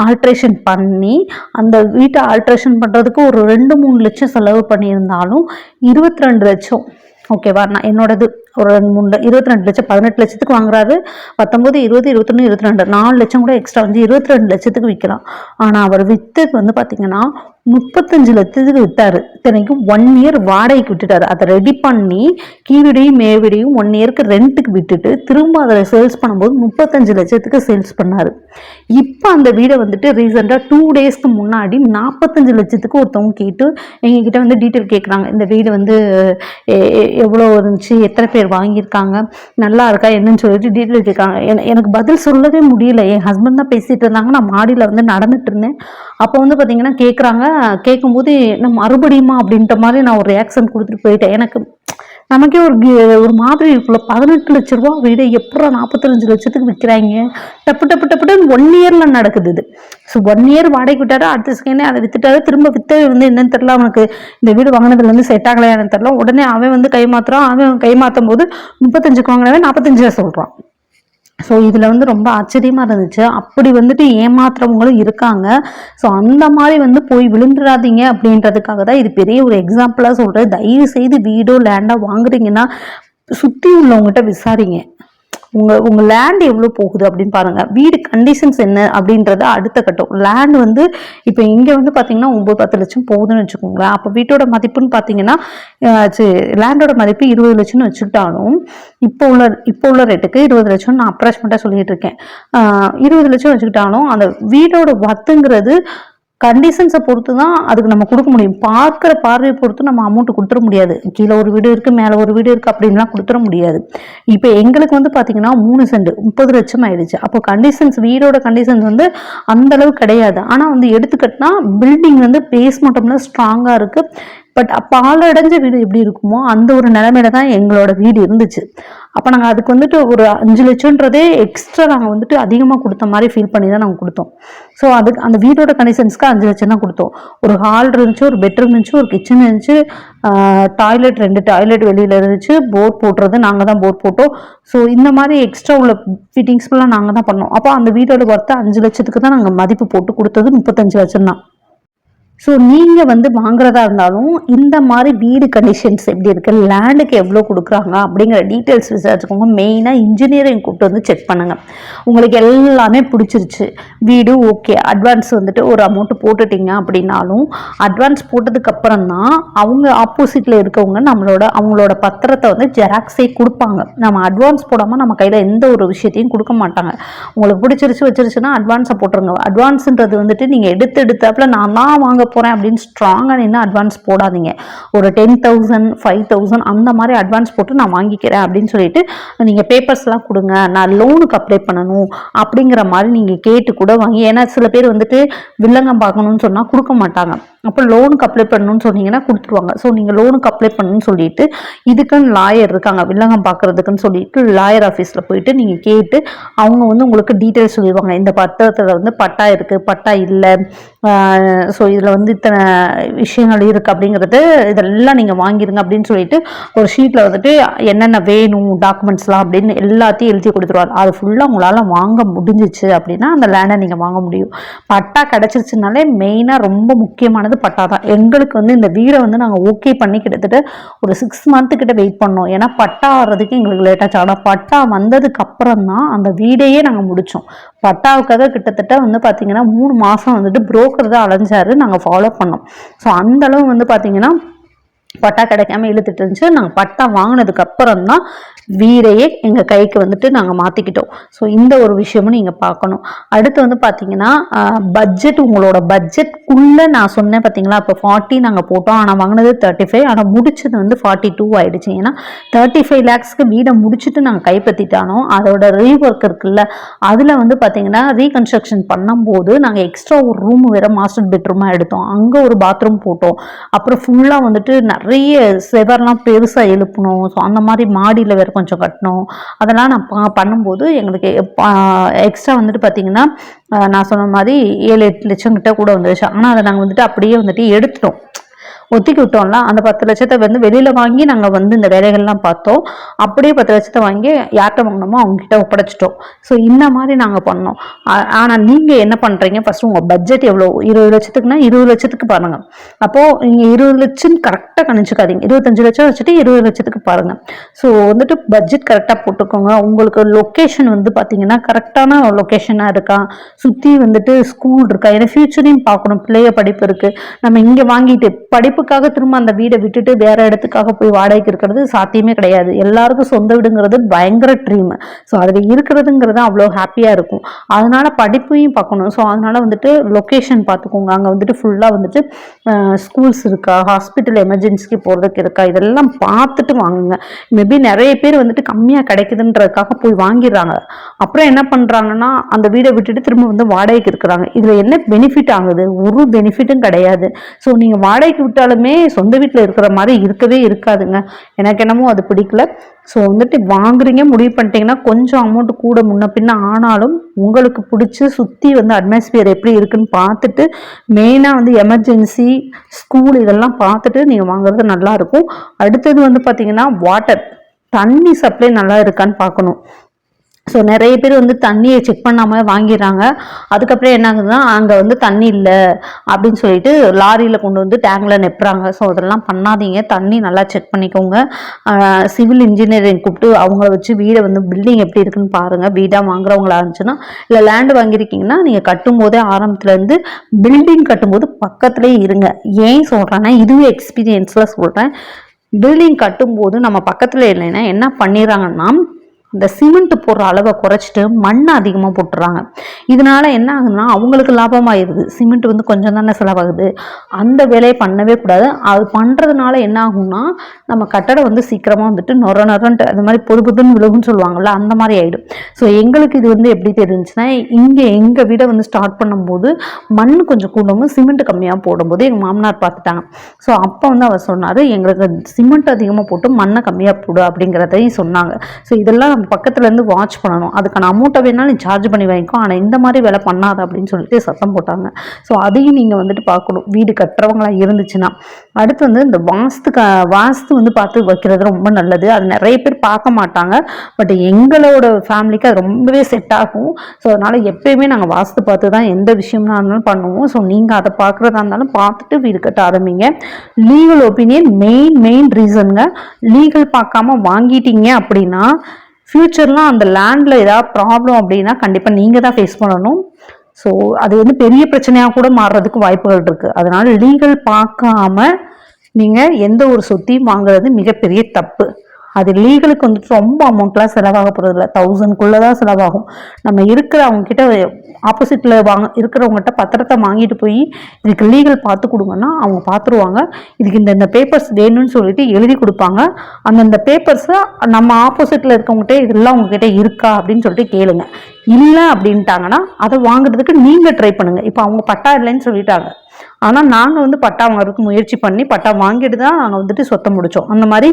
Speaker 1: ஆல்ட்ரேஷன் பண்ணி அந்த வீட்டை ஆல்ட்ரேஷன் பண்ணுறதுக்கு ஒரு ரெண்டு மூணு லட்சம் செலவு பண்ணியிருந்தாலும் இருபத்தி ரெண்டு லட்சம் ஓகேவா நான் என்னோடது ஒரு ரெண்டு மூணு இருபத்தி ரெண்டு லட்சம் பதினெட்டு லட்சத்துக்கு வாங்குறாரு. பத்தொம்போது இருபது இருபத்தொன்று இருபத்தி ரெண்டு நாலு லட்சம் கூட எக்ஸ்ட்ரா வந்து இருபத்தி ரெண்டு லட்சத்துக்கு விற்கலாம் ஆனால் அவர் விற்றது வந்து பார்த்தீங்கன்னா முப்பத்தஞ்சு லட்சத்துக்கு வித்தாரு இத்தனைக்கும் ஒன் இயர் வாடகைக்கு விட்டுட்டாரு. அதை ரெடி பண்ணி கீவிடையும் மேவிடையும் ஒன் இயருக்கு ரெண்ட்டுக்கு விட்டுட்டு திரும்ப அதை சேல்ஸ் பண்ணும்போது முப்பத்தஞ்சு லட்சத்துக்கு சேல்ஸ் பண்ணார். இப்போ அந்த வீடை வந்துட்டு ரீசெண்டாக டூ டேஸ்க்கு முன்னாடி நாற்பத்தஞ்சு லட்சத்துக்கு ஒருத்தவங்க கேட்டு எங்ககிட்ட வந்து டீட்டெயில் கேட்குறாங்க இந்த வீடு வந்து எவ்வளோ இருந்துச்சு எத்தனை பேர் வாங்கியிருக்காங்க நல்லா இருக்கா என்னன்னு சொல்லிட்டு டீட்டெயில் கேட்குறாங்க எனக்கு பதில் சொல்லவே முடியல. என் ஹஸ்பண்ட் தான் பேசிகிட்டு இருந்தாங்க. நான் மாடியில் வந்து நடந்துட்டு இருந்தேன். அப்போ வந்து பார்த்தீங்கன்னா கேட்குறாங்க கேட்கும்போது நான் மறுபடியுமா? அப்படின்ற மாதிரி நான் ஒரு ரியாக்ஷன் கொடுத்துட்டு போயிட்டேன். எனக்கு நமக்கே ஒரு ஒரு மாதிரி இருக்குல்ல. பதினெட்டு லட்ச ரூபா வீடு எப்படா நாற்பத்தஞ்சு லட்சத்துக்கு விற்கிறாங்க டப்பு டப்பு டப்புன்னு ஒன் இயரில் நடக்குது இது. ஸோ ஒன் இயர் வாடகைக்கு விட்டாரா அடுத்த செகண்டே அதை வித்துட்டாரு. திரும்ப வித்த வந்து என்னன்னு தெரில அவனுக்கு. இந்த வீடு வாங்கினதுலேருந்து செட் ஆகலையான்னு தெரில உடனே அவன் வந்து கைமாத்துறான் அவன் கைமாற்றும் போது முப்பத்தஞ்சுக்கு வாங்கினவன் நாற்பத்தஞ்சு சொல்கிறான் ஸோ இதில் வந்து ரொம்ப ஆச்சரியமாக இருந்துச்சு. அப்படி வந்துட்டு ஏமாத்துறவங்களும் இருக்காங்க. ஸோ அந்த மாதிரி வந்து போய் விழுந்துடாதீங்க அப்படின்றதுக்காக தான் இது பெரிய ஒரு எக்ஸாம்பிளாக சொல்கிறேன் தயவு செய்து வீடோ லேண்டாக வாங்குறீங்கன்னா சுற்றி உள்ளவங்ககிட்ட விசாரிங்க. உங்கள் உங்கள் லேண்ட் எவ்வளோ போகுது அப்படின்னு பாருங்கள் வீடு கண்டிஷன்ஸ் என்ன அப்படின்றத அடுத்த கட்டம். லேண்ட் வந்து இப்போ இங்கே வந்து பார்த்தீங்கன்னா ஒம்பது பத்து லட்சம் போகுதுன்னு வச்சுக்கோங்களேன். அப்போ வீட்டோட மதிப்புன்னு பார்த்தீங்கன்னா லேண்டோட மதிப்பு இருபது லட்சம்னு வச்சுக்கிட்டாலும் இப்போ உள்ள இப்போ உள்ள ரேட்டுக்கு இருபது லட்சம் நான் அப்ராக்சிமேட்டாக சொல்லிட்டு இருக்கேன். இருபது லட்சம் வச்சுக்கிட்டாலும் அந்த வீடோட வத்துங்கிறது கண்டிஷன்ஸை பொறுத்து தான் அதுக்கு நம்ம கொடுக்க முடியும். பார்க்குற பார்வையை பொறுத்து நம்ம அமௌண்ட் கொடுத்துட முடியாது. கீழே ஒரு வீடு இருக்குது மேலே ஒரு வீடு இருக்குது அப்படின்லாம் கொடுத்துட முடியாது. இப்போ எங்களுக்கு வந்து பார்த்திங்கன்னா மூணு சென்ட் முப்பது லட்சம் ஆயிடுச்சு. அப்போ கண்டிஷன்ஸ் வீடோட கண்டிஷன்ஸ் வந்து அந்தளவு கிடையாது. ஆனால் வந்து எடுத்துக்கிட்டா பில்டிங் வந்து பேஸ் மட்டும்லாம் ஸ்ட்ராங்காக இருக்குது பட் பாலடைஞ்ச வீடு எப்படி இருக்குமோ அந்த ஒரு நிலைமையில தான் எங்களோட வீடு இருந்துச்சு. அப்போ நாங்கள் அதுக்கு வந்துட்டு ஒரு அஞ்சு லட்சம்ன்றதே எக்ஸ்ட்ரா நாங்கள் வந்துட்டு அதிகமாக கொடுத்த மாதிரி ஃபீல் பண்ணி தான் நாங்கள் கொடுத்தோம். ஸோ அதுக்கு அந்த வீடோட கண்டிஷன்ஸ்க்கு அஞ்சு லட்சம் தான் கொடுத்தோம். ஒரு ஹால் இருந்துச்சு ஒரு பெட்ரூம் இருந்துச்சு ஒரு கிச்சன் இருந்துச்சு டாய்லெட் ரெண்டு டாய்லெட் வெளியில் இருந்துச்சு போர்ட் போட்டுறது நாங்கள் தான் போர்ட் போட்டோம். ஸோ இந்த மாதிரி எக்ஸ்ட்ரா உள்ள ஃபிட்டிங்ஸ்லாம் நாங்கள் தான் பண்ணோம். அப்போ அந்த வீடோட ஒர்த்து அஞ்சு லட்சத்துக்கு தான் நாங்கள் மதிப்பு போட்டு கொடுத்தது முப்பத்தஞ்சு லட்சம் தான். ஸோ நீங்கள் வந்து வாங்குறதா இருந்தாலும் இந்த மாதிரி வீடு கண்டிஷன்ஸ் எப்படி இருக்குது லேண்டுக்கு எவ்வளோ கொடுக்குறாங்க? அப்படிங்கிற டீட்டெயில்ஸ் விசாரிச்சுக்கோங்க. மெயினாக இன்ஜினியரிங் கூப்பிட்டு வந்து செக் பண்ணுங்கள் உங்களுக்கு எல்லாமே பிடிச்சிருச்சு. வீடு ஓகே அட்வான்ஸ் வந்துட்டு ஒரு அமௌண்ட் போட்டுட்டிங்க அப்படின்னாலும் அட்வான்ஸ் போட்டதுக்கப்புறம் தான் அவங்க ஆப்போசிட்டில் இருக்கவங்க நம்மளோட அவங்களோட பத்திரத்தை வந்து ஜெராக்ஸே கொடுப்பாங்க. நம்ம அட்வான்ஸ் போடாமல் நம்ம கையில் எந்த ஒரு விஷயத்தையும் கொடுக்க மாட்டாங்க. உங்களுக்கு பிடிச்சிருச்சு வச்சிருச்சுன்னா அட்வான்ஸை போட்டுருங்க. அட்வான்ஸுன்றது வந்துட்டு நீங்கள் எடுத்து எடுத்தாப்புல நான் தான் வாங்க போகிறேன் அப்படின்னு ஸ்ட்ராங்காக நின்று அட்வான்ஸ் போடாதீங்க. ஒரு டென் தௌசண்ட் ஃபைவ் தௌசண்ட் அந்த மாதிரி அட்வான்ஸ் போட்டு நான் வாங்கிக்கிறேன் அப்படின்னு சொல்லிட்டு நீங்கள் பேப்பர்ஸ்லாம் கொடுங்க. நான் லோனுக்கு அப்ளை பண்ணணும் அப்படிங்கிற மாதிரி நீங்கள் கேட்டு கூட வாங்கி ஏன்னா சில பேர் வந்துட்டு வில்லங்கம் பார்க்கணும்னு சொன்னால் கொடுக்க மாட்டாங்க. அப்போ லோனுக்கு அப்ளை பண்ணணும்னு சொன்னீங்கன்னா கொடுத்துருவாங்க. ஸோ நீங்கள் லோனுக்கு அப்ளை பண்ணணும்னு சொல்லிட்டு இதுக்குன்னு லாயர் இருக்காங்க வில்லங்கம் பார்க்கறதுக்குன்னு சொல்லிட்டு லாயர் ஆஃபீஸில் போயிட்டு நீங்கள் கேட்டு அவங்க வந்து உங்களுக்கு டீட்டெயில்ஸ் சொல்லிடுவாங்க. இந்த பத்திரத்தில் வந்து பட்டா இருக்குது பட்டா இல்லை ஸோ இதில் வந்து இத்தனை விஷயங்கள் இருக்குது அப்படிங்கிறது இதெல்லாம் நீங்கள் வாங்கிருங்க அப்படின்னு சொல்லிட்டு ஒரு ஷீட்டில் வந்துட்டு என்னென்ன வேணும் டாக்குமெண்ட்ஸ்லாம் அப்படின்னு எல்லாத்தையும் எழுதி கொடுத்துருவாங்க அது ஃபுல்லாக உங்களால் வாங்க முடிஞ்சிச்சு அப்படின்னா அந்த லேண்டை நீங்கள் வாங்க முடியும். பட்டா கிடச்சிருச்சுனாலே மெயினாக ரொம்ப முக்கியமானது பட்டா தான். எங்களுக்கு வந்து இந்த வீடை வந்து நாங்கள் ஓகே பண்ணி கிட்டத்தட்ட ஒரு சிக்ஸ் மந்த்து கிட்ட வெயிட் பண்ணோம். ஏன்னா பட்டா வர்றதுக்கு எங்களுக்கு லேட்டாச்சு ஆனால் பட்டா வந்ததுக்கு அப்புறம் தான் அந்த வீடையே நாங்கள் முடித்தோம் பட்டாவுக்காக கிட்டத்தட்ட வந்து பார்த்தீங்கன்னா மூணு மாதம் வந்துட்டு புரோக்கர் தான் அலைஞ்சாரு. நாங்கள் ஃபாலோ பண்ணோம். ஸோ அந்தளவு வந்து பார்த்தீங்கன்னா பட்டா கிடைக்காம இழுத்துட்டு இருந்துச்சு. நாங்கள் பட்டா வாங்கினதுக்கு அப்புறம் தான் வீடையே எங்கள் கைக்கு வந்துட்டு நாங்கள் மாற்றிக்கிட்டோம் ஸோ இந்த ஒரு விஷயமும் நீங்கள் பார்க்கணும். அடுத்து வந்து பார்த்தீங்கன்னா பட்ஜெட் உங்களோட பட்ஜெட்குள்ளே நான் சொன்னேன் பார்த்தீங்களா இப்போ ஃபார்ட்டி நாங்கள் போட்டோம். ஆனால் வாங்கினது தேர்ட்டி ஃபைவ் ஆனால் முடிச்சது வந்து ஃபார்ட்டி டூ ஆயிடுச்சு. ஏன்னா தேர்ட்டி ஃபைவ் லேக்ஸ்க்கு வீடை முடிச்சுட்டு நாங்கள் கைப்பற்றிட்டானோ அதோட ரீஒர்க் இருக்குல்ல அதில் வந்து பார்த்தீங்கன்னா ரீகன்ஸ்ட்ரக்ஷன் பண்ணும்போது நாங்கள் எக்ஸ்ட்ரா ஒரு ரூம் வேறு மாஸ்டர் பெட்ரூமாக எடுத்தோம். அங்கே ஒரு பாத்ரூம் போட்டோம். அப்புறம் ஃபுல்லாக வந்துட்டு நிறைய செவர்லாம் பெருசாக எழுப்பணும். ஸோ அந்த மாதிரி மாடியில் வேறு கொஞ்சம் கட்டணும். அதெல்லாம் நான் பா- பண்ணும்போது எங்களுக்கு எக்ஸ்ட்ரா வந்துட்டு பார்த்தீங்கன்னா நான் சொன்ன மாதிரி ஏழு எட்டு லட்சம் கிட்ட கூட வந்துருச்சு. ஆனால் அதை நாங்கள் வந்துட்டு அப்படியே வந்துட்டு எடுத்துட்டோம். ஒத்திக்கி விட்டோம்னா அந்த பத்து லட்சத்தை வந்து வெளியில் வாங்கி நாங்கள் வந்து இந்த வேலைகள்லாம் பார்த்தோம். அப்படியே பத்து லட்சத்தை வாங்கி யார்கிட்ட வாங்கினோமோ அவங்ககிட்ட ஒப்படைச்சிட்டோம். ஸோ இந்த மாதிரி நாங்கள் பண்ணோம். ஆனால் நீங்கள் என்ன பண்ணுறீங்க ஃபஸ்ட்டு உங்கள் பட்ஜெட் எவ்வளோ? இருபது லட்சத்துக்குனா இருபது லட்சத்துக்கு பாருங்க. அப்போது நீங்கள் இருபது லட்சம் கரெக்டாக கணிச்சுக்காதீங்க. இருபத்தஞ்சு லட்சம் வச்சுட்டு இருபது லட்சத்துக்கு பாருங்க. ஸோ வந்துட்டு பட்ஜெட் கரெக்டாக போட்டுக்கோங்க. உங்களுக்கு லொக்கேஷன் வந்து பார்த்தீங்கன்னா கரெக்டான லொக்கேஷனாக இருக்கா? சுற்றி வந்துட்டு ஸ்கூல் இருக்கா? ஏன்னா ஃபியூச்சரையும் பார்க்கணும். பிள்ளைய படிப்பு இருக்குது நம்ம இங்கே வாங்கிட்டு படிப்பு படிப்புக்காக திரும்ப அந்த வீடை விட்டுட்டு வேற இடத்துக்காக போய் வாடகைக்கு இருக்கிறது சாத்தியமே கிடையாது. எல்லாருக்கும் சொந்த வீடுங்கிறது பயங்கர ட்ரீம் ஸோ அதில் இருக்கிறதுங்கிறது அவ்வளோ ஹாப்பியாக இருக்கும். அதனால படிப்பையும் பார்க்கணும். ஸோ அதனால வந்துட்டு லொக்கேஷன் பார்த்துக்கோங்க. அங்கே வந்துட்டு ஃபுல்லாக வந்துட்டு ஸ்கூல்ஸ் இருக்கா? ஹாஸ்பிட்டல் எமர்ஜென்சிக்கு போகிறதுக்கு இருக்கா? இதெல்லாம் பார்த்துட்டு வாங்குங்க. மேபி நிறைய பேர் வந்துட்டு கம்மியாக கிடைக்குதுன்றதுக்காக போய் வாங்கிடுறாங்க. அப்புறம் என்ன பண்ணுறாங்கன்னா அந்த வீடை விட்டுட்டு திரும்ப வந்து வாடகைக்கு இருக்கிறாங்க. இதில் என்ன பெனிஃபிட் ஆகுது? ஒரு பெனிஃபிட்டும் கிடையாது. ஸோ நீங்கள் வாடகைக்கு விட்டு விட்டாலுமே சொந்த வீட்டில் இருக்கிற மாதிரி இருக்கவே இருக்காதுங்க. எனக்கு என்னமோ அது பிடிக்கல. ஸோ வந்துட்டு வாங்குறீங்க முடிவு பண்ணிட்டீங்கன்னா கொஞ்சம் அமௌண்ட் கூட முன்ன பின்ன ஆனாலும் உங்களுக்கு பிடிச்சி சுற்றி வந்து அட்மாஸ்பியர் எப்படி இருக்குன்னு பார்த்துட்டு மெயினாக வந்து எமர்ஜென்சி ஸ்கூல் இதெல்லாம் பார்த்துட்டு நீங்கள் வாங்குறது நல்லா இருக்கும். அடுத்தது வந்து பார்த்தீங்கன்னா வாட்டர் தண்ணி சப்ளை நல்லா இருக்கான்னு பார்க்கணும். ஸோ நிறைய பேர் வந்து தண்ணியை செக் பண்ணாமல் வாங்கிடுறாங்க. அதுக்கப்புறம் என்ன ஆகுதுன்னா அங்கே வந்து தண்ணி இல்லை அப்படின்னு சொல்லிட்டு லாரியில் கொண்டு வந்து டேங்கில் நெப்புறாங்க. ஸோ அதெல்லாம் பண்ணாதீங்க. தண்ணி நல்லா செக் பண்ணிக்கோங்க. சிவில் இன்ஜினியரிங் கூப்பிட்டு அவங்கள வச்சு வீடை வந்து பில்டிங் எப்படி இருக்குன்னு பாருங்கள் வீடாக வாங்குறவங்களா இருந்துச்சுன்னா இல்லை லேண்டு வாங்கியிருக்கீங்கன்னா நீங்கள் கட்டும்போதே ஆரம்பத்துலேருந்து பில்டிங் கட்டும்போது பக்கத்துலேயே இருங்க. ஏன் சொல்கிறேன்னா இதுவே எக்ஸ்பீரியன்ஸில் சொல்கிறேன் பில்டிங் கட்டும்போது நம்ம பக்கத்தில் இல்லைன்னா என்ன பண்ணிடுறாங்கன்னா இந்த சிமெண்ட் போடுற அளவை குறைச்சிட்டு மண் அதிகமாக போட்டுறாங்க. இதனால என்ன ஆகுதுன்னா அவங்களுக்கு லாபமாயிருது சிமெண்ட் வந்து கொஞ்சம் தானே செலவாகுது. அந்த வேலையை பண்ணவே கூடாது. அது பண்ணுறதுனால என்ன ஆகும்னா நம்ம கட்டடம் வந்து சீக்கிரமாக வந்துட்டு நொர நொரன்ட்டு அது மாதிரி பொது புதுன்னு விழுகுன்னு சொல்லுவாங்கள்ல அந்த மாதிரி ஆகிடும் ஸோ எங்களுக்கு இது வந்து எப்படி தெரிஞ்சுன்னா இங்கே எங்கள் வீடை வந்து ஸ்டார்ட் பண்ணும்போது மண் கொஞ்சம் கூடவும் சிமெண்ட் கம்மியாக போடும்போது எங்கள் மாமனார் பார்த்துட்டாங்க. ஸோ அப்போ வந்து அவர் சொன்னார் எங்களுக்கு சிமெண்ட் அதிகமாக போட்டு மண்ணை கம்மியாக போடு அப்படிங்கிறதையும் சொன்னாங்க. ஸோ இதெல்லாம் நம்ம பக்கத்துல இருந்து வாட்ச் பண்ணணும். அதுக்கான அமௌண்ட்டை வேணாலும் நீ சார்ஜ் பண்ணி வாங்கிக்கோ. ஆனால் இந்த மாதிரி வேலை பண்ணாத அப்படின்னு சொல்லிட்டு சத்தம் போட்டாங்க. ஸோ அதையும் நீங்கள் வந்துட்டு பார்க்கணும். வீடு கட்டுறவங்களா இருந்துச்சுன்னா. அடுத்து வந்து இந்த வாஸ்து க வாஸ்து வந்து பார்த்து வைக்கிறது ரொம்ப நல்லது. அது நிறைய பேர் பார்க்க மாட்டாங்க. பட் எங்களோட ஃபேமிலிக்கு அது ரொம்பவே செட் ஆகும். ஸோ அதனால் எப்பயுமே நாங்கள் வாஸ்து பார்த்து தான் எந்த விஷயம்னா இருந்தாலும் பண்ணுவோம். ஸோ நீங்கள் அதை பார்க்குறதா இருந்தாலும் பார்த்துட்டு வீடு கட்ட ஆரம்பிங்க. லீகல் ஒப்பீனியன் மெயின் மெயின் ரீசனுங்க லீகல் பார்க்காம வாங்கிட்டீங்க அப்படின்னா ஃப்யூச்சர்லாம் அந்த லேண்டில் ஏதாவது ப்ராப்ளம் அப்படின்னா கண்டிப்பாக நீங்கள் தான் ஃபேஸ் பண்ணணும். ஸோ அது வந்து பெரிய பிரச்சனையாக கூட மாறுறதுக்கு வாய்ப்புகள் இருக்குது அதனால் லீகல் பார்க்காம நீங்கள் எந்த ஒரு சொத்தையும் வாங்குறது மிகப்பெரிய தப்பு. அது லீகலுக்கு வந்துட்டு ரொம்ப அமௌண்ட்லாம் செலவாக போகிறது இல்லை தௌசண்ட்குள்ளே தான் செலவாகும். நம்ம இருக்கிற அவங்கக்கிட்ட ஆப்போசிட்டில் வாங்க இருக்கிறவங்ககிட்ட பத்திரத்தை வாங்கிட்டு போய் இதுக்கு லீகல் பார்த்து கொடுங்கன்னா அவங்க பார்த்துருவாங்க. இதுக்கு இந்த இந்த பேப்பர்ஸ் வேணும்னு சொல்லிட்டு எழுதி கொடுப்பாங்க. அந்தந்த பேப்பர்ஸை நம்ம ஆப்போசிட்டில் இருக்கவங்ககிட்ட இதெல்லாம் உங்ககிட்ட இருக்கா அப்படின்னு சொல்லிட்டு கேளுங்க. இல்லை அப்படின்ட்டாங்கன்னா அதை வாங்குறதுக்கு நீங்கள் ட்ரை பண்ணுங்கள் இப்போ அவங்க பட்டா இல்லைன்னு சொல்லிட்டாங்க. ஆனால் நாங்கள் வந்து பட்டா வாங்குறதுக்கு முயற்சி பண்ணி பட்டா வாங்கிட்டு தான் நாங்கள் வந்துட்டு சொத்தை முடித்தோம் அந்த மாதிரி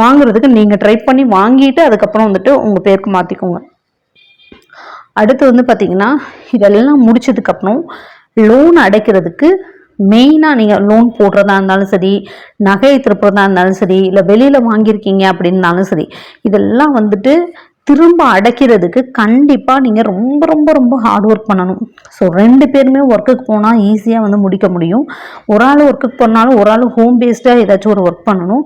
Speaker 1: வாங்குறதுக்கு நீங்கள் ட்ரை பண்ணி வாங்கிட்டு அதுக்கப்புறம் வந்துட்டு உங்கள் பேருக்கு மாற்றிக்கோங்க அடுத்து வந்து பார்த்தீங்கன்னா இதெல்லாம் முடிச்சதுக்கப்புறம் லோன் அடைக்கிறதுக்கு மெயினாக நீங்கள் லோன் போடுறதா இருந்தாலும் சரி நகையை திருப்புறதா இருந்தாலும் சரி இல்லை வெளியில் வாங்கியிருக்கீங்க அப்படின்னாலும் சரி இதெல்லாம் வந்துட்டு திரும்ப அடைக்கிறதுக்கு கண்டிப்பாக நீங்கள் ரொம்ப ரொம்ப ரொம்ப ஹார்ட் ஒர்க் பண்ணணும். ஸோ ரெண்டு பேருமே ஒர்க்குக்கு போனால் ஈஸியாக வந்து முடிக்க முடியும். ஒரு ஆள் ஒர்க்குக்கு போனாலும் ஒரு ஆள் ஹோம் பேஸ்டாக ஏதாச்சும் ஒரு ஒர்க் பண்ணணும்.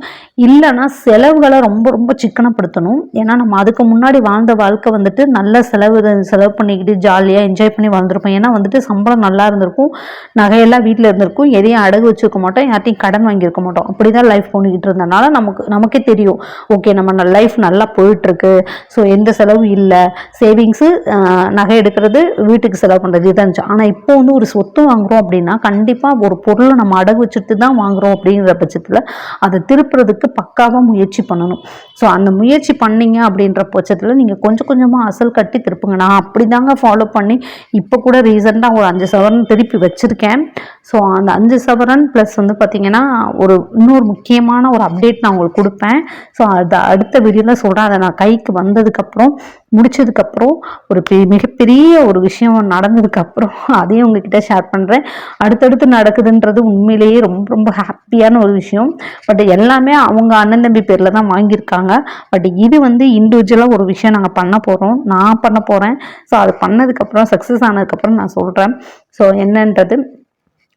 Speaker 1: இல்லைன்னா செலவுகளை ரொம்ப ரொம்ப சிக்கனப்படுத்தணும். ஏன்னா நம்ம அதுக்கு முன்னாடி வாழ்ந்த வாழ்க்கை வந்துட்டு நல்ல செலவு செலவு பண்ணிக்கிட்டு ஜாலியாக என்ஜாய் பண்ணி வாழ்ந்துருப்போம். ஏன்னா வந்துட்டு சம்பளம் நல்லா இருந்திருக்கும். நகையெல்லாம் வீட்டில் இருந்திருக்கும். எதையும் அடகு வச்சுருக்க மாட்டோம். யார்ட்டையும் கடன் வாங்கியிருக்க மாட்டோம். அப்படி தான் லைஃப் பண்ணிக்கிட்டு இருந்தனால நமக்கு நமக்கே தெரியும். ஓகே நம்ம லைஃப் நல்லா போயிட்டுருக்கு ஸோ எந்த செலவும் இல்லை. சேவிங்ஸு நகை எடுக்கிறது வீட்டுக்கு செலவு பண்ணுறது இதாக இருந்துச்சு. ஆனால் இப்போ வந்து ஒரு சொத்து வாங்குறோம் அப்படின்னா கண்டிப்பாக ஒரு பொருளை நம்ம அடகு வச்சுட்டு தான் வாங்குகிறோம் அப்படிங்கிற பட்சத்தில் அதை திருப்புறதுக்கு பக்காவாக முயற்சி பண்ணணும். ஸோ அந்த முயற்சி பண்ணீங்க அப்படின்ற பட்சத்தில் நீங்கள் கொஞ்சம் கொஞ்சமாக அசல் கட்டி திருப்புங்க. நான் அப்படி தாங்க ஃபாலோ பண்ணி இப்போ கூட ரீசெண்டாக ஒரு அஞ்சு சவரன் திருப்பி வச்சுருக்கேன். ஸோ அந்த அஞ்சு சவரன் ப்ளஸ் வந்து பார்த்திங்கன்னா ஒரு இன்னொரு முக்கியமான ஒரு அப்டேட் நான் உங்களுக்கு கொடுப்பேன். ஸோ அது அடுத்த வீடியோவில் சொல்கிறேன் அதை நான் கைக்கு வந்ததுக்கு வந்ததுக்கப்புறம் முடிச்சதுக்கப்புறம் ஒரு பெ- மிகப்பெரிய ஒரு விஷயம் நடந்ததுக்கப்புறம் <laughs> அதையும் உங்ககிட்ட ஷேர் பண்ணுறேன் அடுத்தடுத்து நடக்குதுன்றது உண்மையிலேயே ரொம்ப ரொம்ப ஹாப்பியான ஒரு விஷயம். பட் எல்லாமே அவங்க அண்ணன் தம்பி பேரில் தான் வாங்கியிருக்காங்க. பட் இது வந்து இண்டிவிஜுவலாக ஒரு விஷயம் நாங்கள் பண்ண போகிறோம் நான் பண்ண போகிறேன் ஸோ அது பண்ணதுக்கப்புறம் சக்ஸஸ் ஆனதுக்கப்புறம் நான் சொல்கிறேன் ஸோ என்னன்றது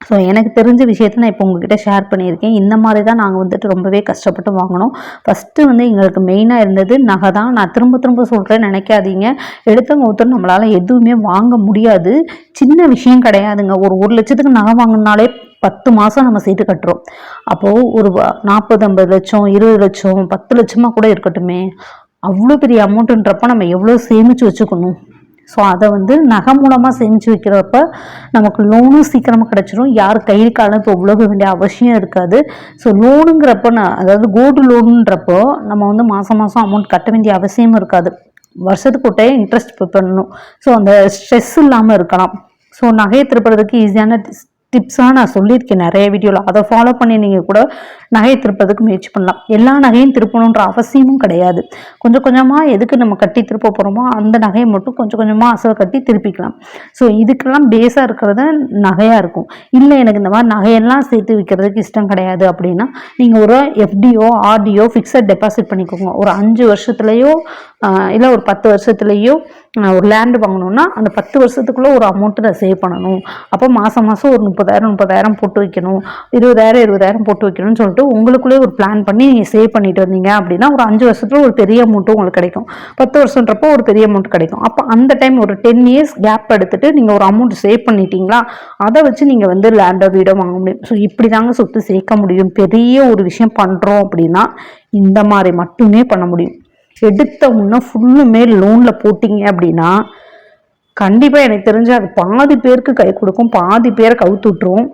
Speaker 1: ஸோ எனக்கு தெரிஞ்ச விஷயத்த நான் இப்போ உங்ககிட்ட ஷேர் பண்ணியிருக்கேன். இந்த மாதிரி தான் நாங்கள் வந்துட்டு ரொம்பவே கஷ்டப்பட்டு வாங்கினோம். ஃபஸ்ட்டு வந்து எங்களுக்கு மெயினாக இருந்தது நகை தான். நான் திரும்ப திரும்ப சொல்கிறேன் நினைக்காதீங்க. எடுத்தவங்க ஒருத்தர் நம்மளால் எதுவுமே வாங்க முடியாது. சின்ன விஷயம் கிடையாதுங்க. ஒரு ஒரு லட்சத்துக்கு நகை வாங்கினாலே பத்து மாதம் நம்ம சேர்த்து கட்டுறோம். அப்போது ஒரு நாற்பது ஐம்பது லட்சம் இருபது லட்சம் பத்து லட்சமாக கூட இருக்கட்டுமே. அவ்வளோ பெரிய அமௌண்ட்டுன்றப்ப நம்ம எவ்வளோ சேமித்து வச்சுக்கணும்? ஸோ அதை வந்து நகை மூலமாக சேமித்து வைக்கிறப்ப நமக்கு லோனும் சீக்கிரமாக கிடச்சிரும். யார் கையில் காலம் இப்போ உலக வேண்டிய அவசியம் இருக்காது. ஸோ லோனுங்கிறப்ப நான் அதாவது கோல்டு லோனுன்றப்போ நம்ம வந்து மாதம் மாதம் அமௌண்ட் கட்ட வேண்டிய அவசியமும் இருக்காது. வருஷத்துக்கு ஒரு இன்ட்ரெஸ்ட் பண்ணணும். ஸோ அந்த ஸ்ட்ரெஸ் இல்லாமல் இருக்கலாம். ஸோ நகையை திருப்புறதுக்கு ஈஸியான டிப்ஸாக நான் சொல்லியிருக்கேன் நிறைய வீடியோவில் அதை ஃபாலோ பண்ணி நீங்கள் கூட நகையை திருப்பதுக்கு முயற்சி பண்ணலாம். எல்லா நகையும் திருப்பணுன்ற அவசியமும் கிடையாது. கொஞ்சம் கொஞ்சமாக எதுக்கு நம்ம கட்டி திருப்ப போகிறோமோ அந்த நகையை மட்டும் கொஞ்சம் கொஞ்சமாக அசல் கட்டி திருப்பிக்கலாம். ஸோ இதுக்கெல்லாம் பேஸாக இருக்கிறது நகையாக இருக்கும். இல்லை எனக்கு இந்த மாதிரி நகையெல்லாம் சேர்த்து விற்கிறதுக்கு இஷ்டம் கிடையாது அப்படின்னா நீங்கள் ஒரு எஃப்டிஓ ஆர்டிஓ ஃபிக்ஸட் டெபாசிட் பண்ணிக்கோங்க. ஒரு அஞ்சு வருஷத்துலேயோ இல்லை ஒரு பத்து வருஷத்துலேயோ ஒரு லேண்டு வாங்கணும்னா அந்த பத்து வருஷத்துக்குள்ளே ஒரு அமௌண்ட்டு நான் சேவ் பண்ணணும். அப்போ மாதம் மாதம் ஒரு முப்பதாயிரம் முப்பதாயிரம் போட்டு வைக்கணும். இருபதாயிரம் இருபதாயிரம் போட்டு வைக்கணும்னு சொல்லிட்டு உங்களுக்குள்ளேயே ஒரு பிளான் பண்ணி நீங்கள் சேவ் பண்ணிட்டு வந்தீங்க அப்படின்னா ஒரு அஞ்சு வருஷத்துல ஒரு பெரிய அமௌண்ட்டும் உங்களுக்கு கிடைக்கும். பத்து வருஷன்றப்போ ஒரு பெரிய அமௌண்ட் கிடைக்கும். அப்போ அந்த டைம் ஒரு டென் இயர்ஸ் கேப் எடுத்துட்டு நீங்கள் ஒரு அமௌண்ட் சேவ் பண்ணிட்டீங்களா? அதை வச்சு நீங்கள் வந்து லேண்டோ வீடோ வாங்க முடியும். ஸோ இப்படி தாங்க சொத்து சேர்க்க முடியும். பெரிய ஒரு விஷயம் பண்ணுறோம் அப்படின்னா இந்த மாதிரி மட்டுமே பண்ண முடியும். எடுத்த உடனே ஃபுல்லுமே லோனில் போட்டிங்க அப்படின்னா கண்டிப்பாக எனக்கு தெரிஞ்சு அது பாதி பேருக்கு கை கொடுக்கும் பாதி பேரை கவுத்து விட்டுரும்.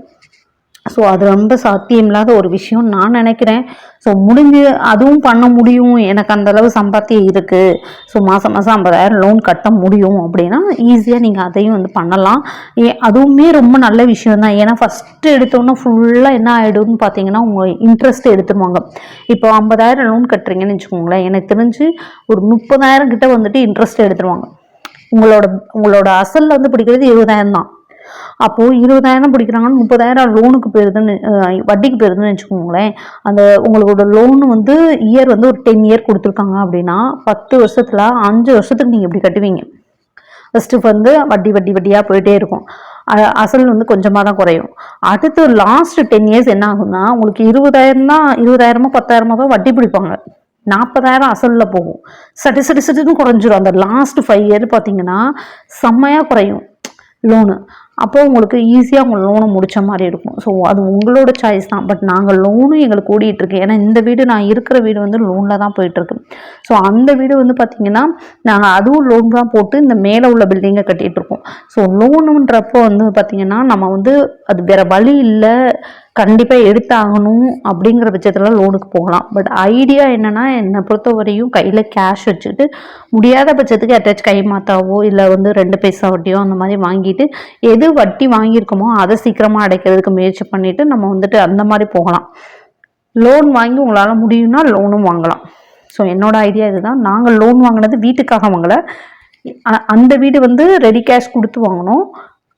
Speaker 1: ஸோ அது ரொம்ப சாத்தியமில்லாத ஒரு விஷயம் நான் நினைக்கிறேன். ஸோ முடிஞ்சு அதுவும் பண்ண முடியும். எனக்கு அந்தளவு சம்பாத்தியம் இருக்குது ஸோ மாதம் மாதம் ஐம்பதாயிரம் லோன் கட்ட முடியும் அப்படின்னா ஈஸியாக நீங்கள் அதையும் வந்து பண்ணலாம். ஏ அதுவுமே ரொம்ப நல்ல விஷயம் தான் ஏன்னா ஃபஸ்ட்டு எடுத்தோன்னே ஃபுல்லாக என்ன ஆகிடும்னு பார்த்தீங்கன்னா உங்கள் இன்ட்ரெஸ்ட் எடுத்துருவாங்க. இப்போ ஐம்பதாயிரம் லோன் கட்டுறீங்கன்னு வச்சுக்கோங்களேன். எனக்கு தெரிஞ்சு ஒரு முப்பதாயிரம் கிட்ட வந்துட்டு இன்ட்ரெஸ்ட் எடுத்துருவாங்க. உங்களோட உங்களோட அசலில் வந்து பிடிக்கிறது இருபதாயிரம் தான். அப்போ இருபதாயிரம் பிடிக்கிறாங்கன்னு முப்பதாயிரம் லோனுக்கு போயிருதுன்னு வட்டிக்கு போயிருதுன்னு வச்சுக்கோங்களேன். அந்த உங்களோட லோன் வந்து இயர் வந்து ஒரு டென் இயர் கொடுத்துருக்காங்க அப்படின்னா பத்து வருஷத்துல அஞ்சு வருஷத்துக்கு நீங்க இப்படி கட்டுவீங்க. ஃபஸ்ட்டு வந்து வட்டி வட்டி வட்டியாக போயிட்டே இருக்கும். அ- அசல் வந்து கொஞ்சமாக தான் குறையும். அடுத்து லாஸ்ட் டென் இயர்ஸ் என்ன ஆகும்னா உங்களுக்கு இருபதாயிரம் தான் இருபதாயிரமோ பத்தாயிரமோ தான் வட்டி பிடிப்பாங்க. நாற்பதாயிரம் அசலில் போகும். சட்டு சட்டு சட்டுன்னு குறைஞ்சிரும். அந்த லாஸ்ட் ஃபைவ் இயர் பார்த்தீங்கன்னா செம்மையாக குறையும் லோனு. அப்போ உங்களுக்கு ஈஸியாக உங்கள் லோனை முடித்த மாதிரி இருக்கும். ஸோ அது உங்களோட சாய்ஸ் தான். பட் நாங்கள் லோனும் எங்களுக்கு ஓடிட்டுருக்கு ஏன்னா இந்த வீடு நான் இருக்கிற வீடு வந்து லோனில் தான் போயிட்டுருக்கு ஸோ அந்த வீடு வந்து பார்த்திங்கன்னா நாங்கள் அதுவும் லோன் தான் போட்டு இந்த மேலே உள்ள பில்டிங்கை கட்டிட்டு இருக்கோம். ஸோ லோனுன்றப்போ வந்து பார்த்திங்கன்னா நம்ம வந்து அது வேறு வழி இல்லை. கண்டிப்பாக எடுத்தாகணும் அப்படிங்கிற பட்சத்தில் லோனுக்கு போகலாம். பட் ஐடியா என்னன்னா என்னை பொறுத்தவரையும் கையில் கேஷ் வச்சுட்டு முடியாத பட்சத்துக்கு அட்டாச் கை மாத்தாவோ இல்லை வந்து ரெண்டு பைசா வட்டியோ அந்த மாதிரி வாங்கிட்டு எது வட்டி வாங்கியிருக்கோமோ அதை சீக்கிரமாக அடைக்கிறதுக்கு முயற்சி பண்ணிவிட்டு நம்ம வந்துட்டு அந்த மாதிரி போகலாம். லோன் வாங்கி உங்களால் முடியும்னா லோனும் வாங்கலாம். ஸோ என்னோடய ஐடியா இதுதான். நாங்கள் லோன் வாங்கினது வீட்டுக்காக வாங்கலை. அந்த வீடு வந்து ரெடி கேஷ் கொடுத்து வாங்கினோம்.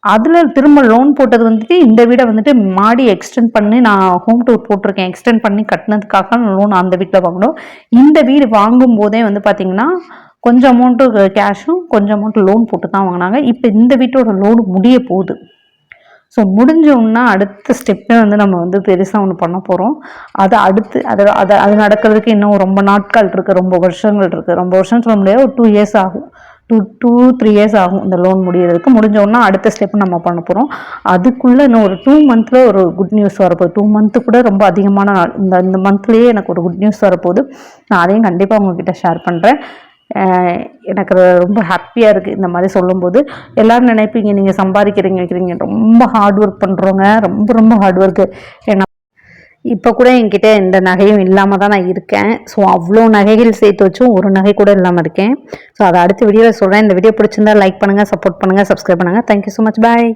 Speaker 1: அதில் திரும்ப லோன் போட்டது வந்துட்டு இந்த வீடை வந்துட்டு மாடி எக்ஸ்டெண்ட் பண்ணி நான் ஹோம் டூர் போட்டிருக்கேன். எக்ஸ்டெண்ட் பண்ணி கட்டினதுக்காக லோன் அந்த வீட்டில் வாங்கினோம் இந்த வீடு வாங்கும் போதே வந்து பார்த்தீங்கன்னா கொஞ்சம் அமௌண்ட்டு கேஷும் கொஞ்சம் அமௌண்ட்டு லோன் போட்டு தான் வாங்கினாங்க. இப்போ இந்த வீட்டோட லோன் முடிய போகுது. ஸோ முடிஞ்சோம்னா அடுத்த ஸ்டெப்பே வந்து நம்ம வந்து பெருசாக ஒன்று பண்ண போகிறோம் அது அடுத்து அதை அதை அது நடக்கிறதுக்கு இன்னும் ரொம்ப நாட்கள் இருக்குது ரொம்ப வருஷங்கள் இருக்குது ரொம்ப வருஷம் சொல்ல முடியாது ஒரு டூ இயர்ஸ் ஆகும். டூ டூ த்ரீ இயர்ஸ் ஆகும் இந்த லோன் முடியறதுக்கு. முடிஞ்சோன்னா அடுத்த ஸ்டெப் நம்ம பண்ண போகிறோம் அதுக்குள்ளே இன்னும் ஒரு டூ மந்த்தில் ஒரு குட் நியூஸ் வரப்போகுது. டூ மந்த்து கூட ரொம்ப அதிகமான நாள். இந்த இந்த மந்த்லேயே எனக்கு ஒரு குட் நியூஸ் வரப்போகுது. நான் அதையும் கண்டிப்பாக உங்ககிட்ட ஷேர் பண்ணுறேன் எனக்கு ரொம்ப ஹாப்பியாக இருக்குது இந்த மாதிரி சொல்லும்போது. எல்லோரும் நினைப்பீங்க நீங்கள் சம்பாதிக்கிறீங்க வைக்கிறீங்க. ரொம்ப ஹார்ட் ஒர்க் பண்ணுறோங்க ரொம்ப ரொம்ப ஹார்ட் ஒர்க்கு ஏன்னா இப்போ கூட என்கிட்ட எந்த நகையும் இல்லாமல் தான் நான் இருக்கேன். ஸோ அவ்வளோ நகைகள் சேர்த்து வச்சும் ஒரு நகை கூட இல்லாமல் இருக்கேன். ஸோ அதை அடுத்த வீடியோவில் சொல்கிறேன் இந்த வீடியோ பிடிச்சிருந்தா லைக் பண்ணுங்கள் சப்போர்ட் பண்ணுங்கள் சப்ஸ்கிரைப் பண்ணுங்கள் தேங்க்யூ ஸோ மச் பாய்